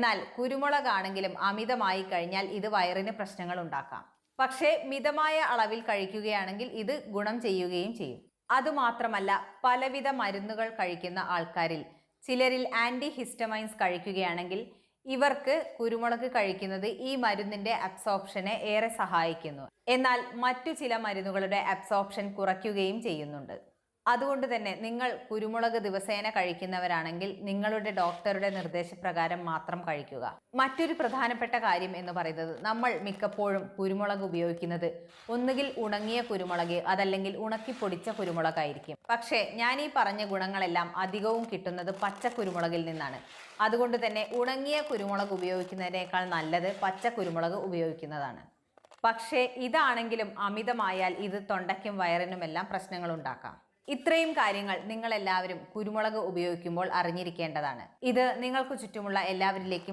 എന്നാൽ കുരുമുളക് ആണെങ്കിലും അമിതമായി കഴിഞ്ഞാൽ ഇത് വയറിന് പ്രശ്നങ്ങൾ ഉണ്ടാക്കാം. പക്ഷേ മിതമായ അളവിൽ കഴിക്കുകയാണെങ്കിൽ ഇത് ഗുണം ചെയ്യുകയും ചെയ്യും. അതുമാത്രമല്ല പലവിധ മരുന്നുകൾ കഴിക്കുന്ന ആൾക്കാരിൽ ചിലരിൽ ആന്റി ഹിസ്റ്റമൈൻസ് കഴിക്കുകയാണെങ്കിൽ ഇവർക്ക് കുരുമുളക് കഴിക്കുന്നത് ഈ മരുന്നിന്റെ അബ്സോപ്ഷനെ ഏറെ സഹായിക്കുന്നു. എന്നാൽ മറ്റു ചില മരുന്നുകളുടെ അബ്സോപ്ഷൻ കുറയ്ക്കുകയും ചെയ്യുന്നുണ്ട്. അതുകൊണ്ട് തന്നെ നിങ്ങൾ കുരുമുളക് ദിവസേന കഴിക്കുന്നവരാണെങ്കിൽ നിങ്ങളുടെ ഡോക്ടറുടെ നിർദ്ദേശപ്രകാരം മാത്രം കഴിക്കുക. മറ്റൊരു പ്രധാനപ്പെട്ട കാര്യം എന്ന് പറയുന്നത് നമ്മൾ മിക്കപ്പോഴും കുരുമുളക് ഉപയോഗിക്കുന്നത് ഒന്നുകിൽ ഉണങ്ങിയ കുരുമുളക് അതല്ലെങ്കിൽ ഉണക്കി പൊടിച്ച കുരുമുളകായിരിക്കും. പക്ഷേ ഞാൻ ഈ പറഞ്ഞ ഗുണങ്ങളെല്ലാം അധികവും കിട്ടുന്നത് പച്ച കുരുമുളകിൽ നിന്നാണ്. അതുകൊണ്ട് തന്നെ ഉണങ്ങിയ കുരുമുളക് ഉപയോഗിക്കുന്നതിനേക്കാൾ നല്ലത് പച്ച കുരുമുളക് ഉപയോഗിക്കുന്നതാണ്. പക്ഷേ ഇതാണെങ്കിലും അമിതമായാൽ ഇത് തൊണ്ടയ്ക്കും വയറിനുമെല്ലാം പ്രശ്നങ്ങൾ ഉണ്ടാക്കാം. ഇത്രയും കാര്യങ്ങൾ നിങ്ങൾ എല്ലാവരും കുരുമുളക് ഉപയോഗിക്കുമ്പോൾ അറിഞ്ഞിരിക്കേണ്ടതാണ്. ഇത് നിങ്ങൾക്ക് ചുറ്റുമുള്ള എല്ലാവരിലേക്കും